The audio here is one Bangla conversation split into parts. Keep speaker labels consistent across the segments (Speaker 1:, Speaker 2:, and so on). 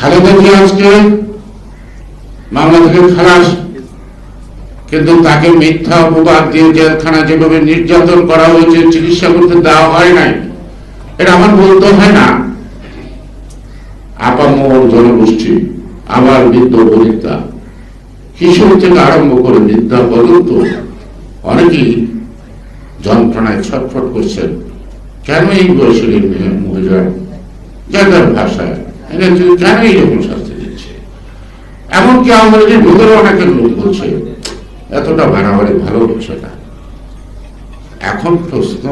Speaker 1: খালেদা আজকে মামলা খালাস, কিন্তু তাকে মিথ্যা অপবাদ দিয়ে জেলখানা যেভাবে নির্যাতন করা হয়েছে, চিকিৎসা করতে দেওয়া হয় নাই, এটা আমার বলতে হয় না। আপামর জনগোষ্ঠী, আবার বৃদ্ধ বনিতা কিশোর থেকে আরম্ভ করে বৃদ্ধা পর্যন্ত অনেকেই যন্ত্রণায় ছটফট করছেন। কেন এই বয়সের মহিলা যাদের ভাষায়। এমনকি আমাদের ভিতরে অনেকের লোক বলছে, এতটা বাড়াবাড়ি ভালো হচ্ছে না। এখন প্রশ্ন,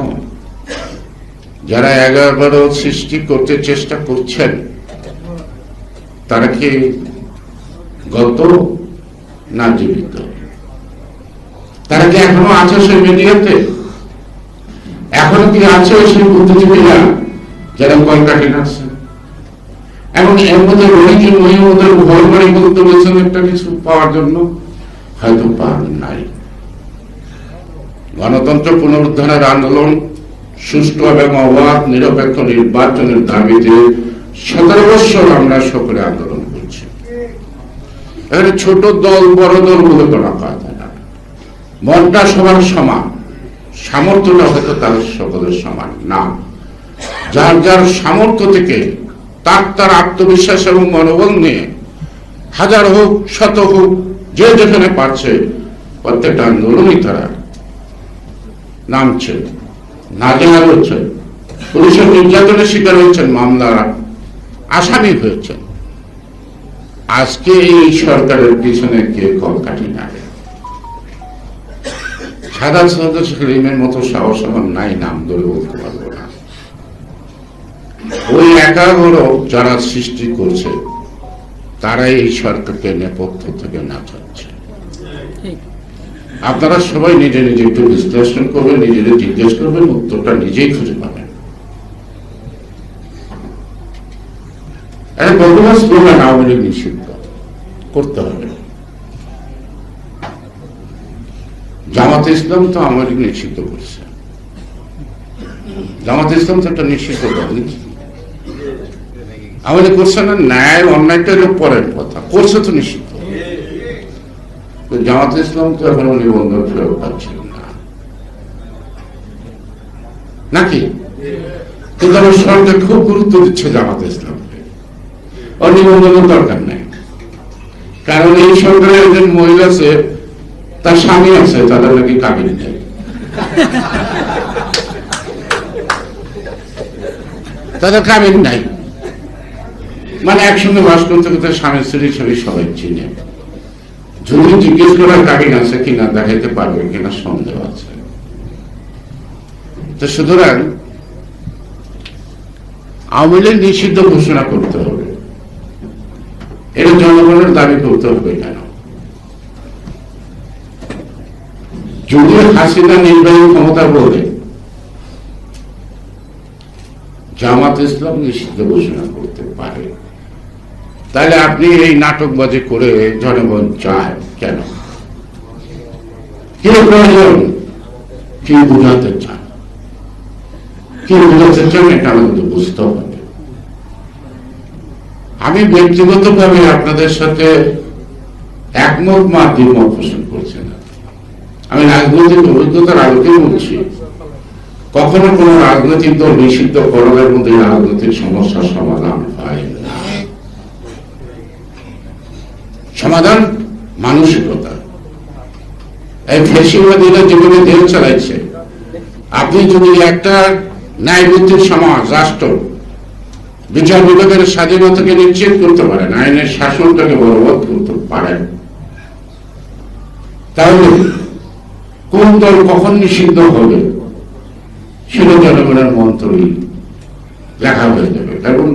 Speaker 1: যারা এগারো সৃষ্টি করতে চেষ্টা করছেন, তারা কি গত না জীবিত? তারা কি এখনও আছে সেই মিডিয়াতে? এখনও কি আছে সেই বুদ্ধিজীবীরা যারা কলকাঠি নাড়ছে এবং এর মধ্যে রোহিঙ্গি মহিমদের ভয় করে বলতে বলছেন একটা কিছু পাওয়ার জন্য? হয়তো পাবেন নাই। গণতন্ত্র পুনরুদ্ধারের আন্দোলন, সুষ্ঠু এবং অবাধ, নিরপেক্ষ নির্বাচনের দাবিতে সতেরো বৎসর আমরা সকলে আন্দোলন করছি। এখানে ছোট দল, বড় দল বলে কোনো কথা না। মনটা সবার সমান, সামর্থ্যটা হয়তো তাদের সকলের সমান না। যার যার সামর্থ্য থেকে তার তার আত্মবিশ্বাস এবং মনোবল নিয়ে। হাজার হোক, শত হোক, যে যেখানে পারছে, প্রত্যেকটা আন্দোলনই তারা নামছে নাজেহাল হচ্ছে পুলিশের নির্যাতনের শিকার হয়েছেন মামলার, আসামি হয়েছেন। আজকে এই সরকারের পিছনে কে কলকাঠি নাড়ে সাদা সাদা সেলিমের মতো সাহস আমার নাই নাম ধরে বলতে পারব। ওই যারা সৃষ্টি করছে তারাই এই সরকারকে নেপথ্য থেকে নাচাচ্ছে। আপনারা সবাই নিজে নিজে একটু বিশ্লেষণ করবেন নিজেদের জিজ্ঞেস করবেন উত্তরটা নিজেই খুঁজে পাবেন। স্লোগান আওয়ামী লীগ নিষিদ্ধ। করতে হবে। জামাত ইসলাম তো আওয়ামী লীগ নিষিদ্ধ করছে। জামাত ইসলাম তো একটা নিষিদ্ধ দল করছে না ন্যায় অন্যায়টা হলো পরের কথা। করছে তো নিষিদ্ধ। জামাত ইসলাম তো এখনও নিবন্ধন ফেরত পাচ্ছিল না। নাকি? কিন্তু আমার সরকার খুব গুরুত্ব দিচ্ছে জামাত ইসলামকে। ও নিবন্ধনের দরকার নেই। কারণ এই সরকারের একজন মহিলা আছে, তার স্বামী আছে, তাদের নাকি কাবিল নেই। তাদের কাবিল নাই। মানে একসঙ্গে বাস করতে করতে স্বামী স্ত্রী ছবি সবাই চিনে। যদি জিজ্ঞেস করার কাবিন আছে কিনা দেখাইতে পারবে কিনা সন্দেহ আছে। তো সুতরাং আওয়ামী লীগ নিষিদ্ধ ঘোষণা করতে হবে। এটা জনগণের দাবি করতে হবে কেন? যদি হাসিনা নির্বাহী ক্ষমতা বলে, জামাত ইসলাম নিষিদ্ধ ঘোষণা করতে পারে। তাহলে আপনি এই নাটক নাটকবাজি করে জনগণ চায় কেন? কি প্রয়োজন? কি বুঝাতে চান কি বুঝাতে চান এটা আমাদের বুঝতে হবে। আমি ব্যক্তিগতভাবে আপনাদের সাথে একমত মা দ্বিমত পোষণ করছি না। আমি রাজনৈতিক অভিজ্ঞতার আলোকে বলছি, কখনো কোনো রাজনৈতিক দল নিষিদ্ধ করণের মধ্যে রাজনৈতিক সমস্যার সমাধান হয় না সমাধান মানসিকতা। এই ফেসিবাদীরা যেভাবে দেশ চালাইছে, আপনি যদি একটা ন্যায়ভিত্তিক সমাজ, রাষ্ট্র, বিচার বিভাগের স্বাধীনতাকে নিশ্চিত করতে পারেন আইনের শাসনটাকে বলবৎ করতে পারেন তাহলে কোন দল কখন নিষিদ্ধ হবে সেটা জনগণের মন্ত্রই লেখা হয়ে যাবে। কারণ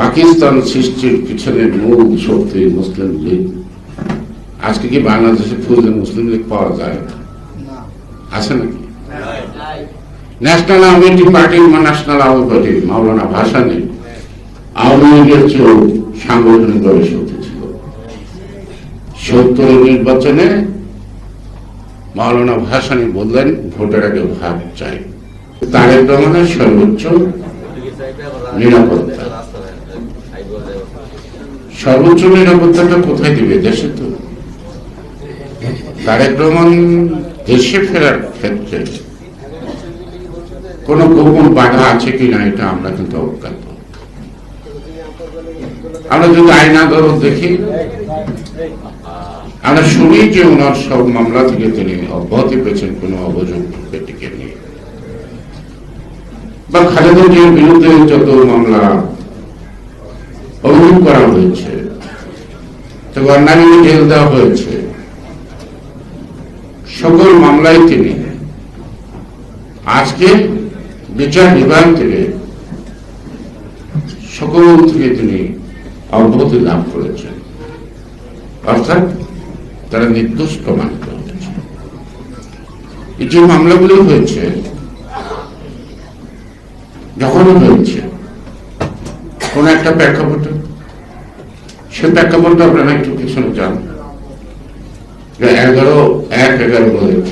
Speaker 1: পাকিস্তান সৃষ্টির পিছনে মূল শক্তি মুসলিম লীগ। আজকে কি বাংলাদেশে খুঁজলে মুসলিম লীগ পাওয়া যায়? আছে নাকি? ন্যাশনাল আওয়ামী পার্টি বা ন্যাশনাল আওয়ামী পার্টি মাওলানা ভাসানি আওয়ামী লীগের চেয়েও সাংগঠনিকভাবে শক্তি ছিল। সত্তরের নির্বাচনে মাওলানা ভাসানি বললেন ভোটের আগে ভাগ চাই। তারেক রহমানের সর্বোচ্চ নিরাপত্তা। সর্বোচ্চ নিরাপত্তাটা কোথায় দিবে? দেশে তো। রহমান দেশে ফেরার ক্ষেত্রে কোন গোপন বাধা আছে কিনা এটা আমরা কিন্তু অজ্ঞাত। আমরা যদি আইন আদালত দেখি, আমরা শুনি যে ওনার সব মামলা থেকে তিনি অব্যাহতি পেয়েছেন, কোন অভিযোগ ব্যক্তিকে নিয়ে বা খালেদা জিয়ার বিরুদ্ধে যত মামলা অভিযোগ করা হয়েছে তো অন্যান্য জেল দেওয়া হয়েছে। সকল মামলায় তিনি আজকে বিচার বিভাগ থেকে সকল থেকে তিনি অব্যাহতি লাভ করেছেন। অর্থাৎ তারা নির্দোষ প্রমাণিত হয়েছে এই যে মামলাগুলো হয়েছে যখন হয়েছে, কোন একটা প্রেক্ষাপটে সে একটু পিছনে যান। এগারো, এক, এগারো বলে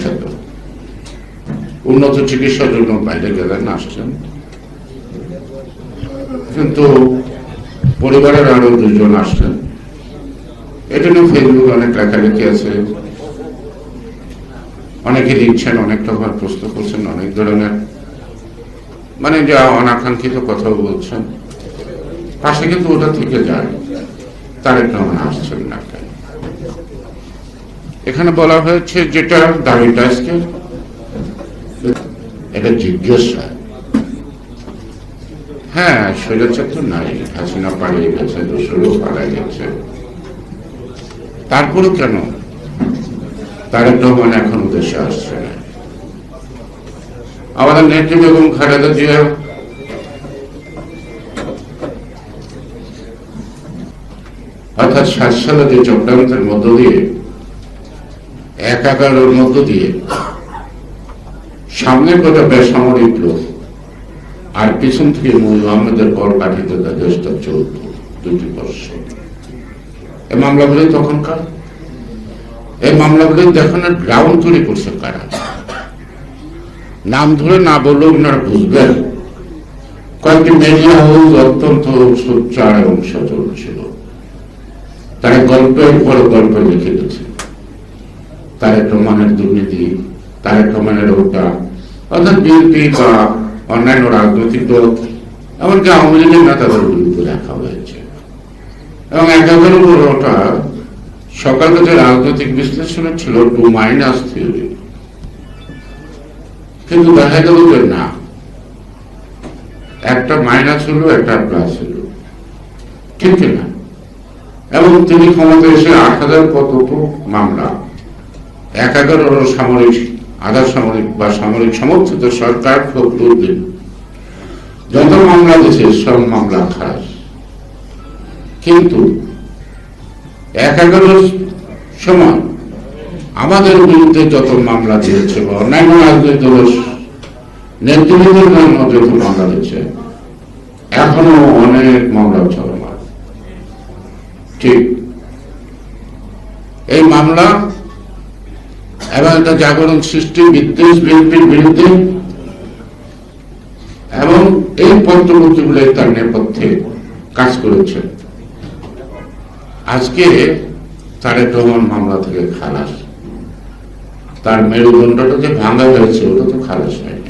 Speaker 1: উন্নত চিকিৎসার জন্য বাইরে গেলেন, আসছেন। কিন্তু পরিবারের আরও দুজন আসছেন। এটা নিয়ে ফেসবুকে অনেক লেখালেখি আছে। অনেকে লিখছেন, অনেকটা ভাবে প্রশ্ন করছেন, অনেক ধরনের। মানে যা অনাকাঙ্ক্ষিত কথা বলছেন। পাশে কিন্তু ওটা থেকে যায়। তারেক রহমান আসছেন না কেন এখানে বলা হয়েছে যেটা দাবিটা আজকে এটা জিজ্ঞাসা হ্যাঁ। স্বৈরাচার তো নাই। হাসিনা পালিয়ে গেছে, দোসরও পালিয়ে গেছে। তারপরে কেন? তারেক রহমান এখনও দেশে আসছে না। আমাদের নেত্রী বেগম খালেদা জিয়া অর্থাৎ সালে যে চক্রান্তের মধ্য দিয়ে একাকারের মধ্য দিয়ে, সামনে কটা বেসামরিক লোক, আর পিছন থেকে মূল আহমেদের কল কাঠিত দেশটা চলত দুটি বর্ষ এই মামলাগুলি তখনকার। এই মামলাগুলি দেখানোর গ্রাউন্ড তৈরি করছে কারা। নাম ধরে না বললেও আপনারা বুঝবেন। কয়েকটি মিডিয়া হাউস অত্যন্ত সোচ্চার এবং সচল ছিল তারা গল্পের পর গল্প লিখে গেছে তারেক রহমানের দুর্নীতি তারেক রহমানের ওটা অর্থাৎ বিএনপি বা অন্যান্য রাজনৈতিক দল, এমনকি আওয়ামী লীগের নেতাদের বিরুদ্ধে লেখা হয়েছে। এবং একাধারে ওটা সকালকে যে রাজনৈতিক বিশ্লেষণ ছিল টু মাইনাস থিওরি। কিন্তু দেখা গেল যে না, একটা মাইনাস হলো, একটা প্লাস হলো। ঠিক না এবং তিনি ক্ষমতা এসে আট হাজার কত মামলা, এক এগারো সামরিক, আধা সামরিক বা সামরিক সমর্থিত সরকার ফখরুদ্দিন। যত মামলা দিয়েছে সব মামলা খারাপ। কিন্তু এক এগারোর সময় আমাদের বিরুদ্ধে যত মামলা দিয়েছে বা অন্যান্য রাজনৈতিক দলের নেতৃত্বের জন্য যত মামলা দিয়েছে, এখনও অনেক মামলা চলমান ঠিক। এই মামলা এবং একটা জাগরণ সৃষ্টি, বিদ্বেষ, বিএনপির বিরুদ্ধে, এবং এই পত্রপত্রগুলো তার নেপথ্যে কাজ করেছে। আজকে তারেক রহমান মামলা থেকে খালাস। তার মেরুদণ্ডটা যে ভাঙা হয়েছে, ওটা তো খালাস হয়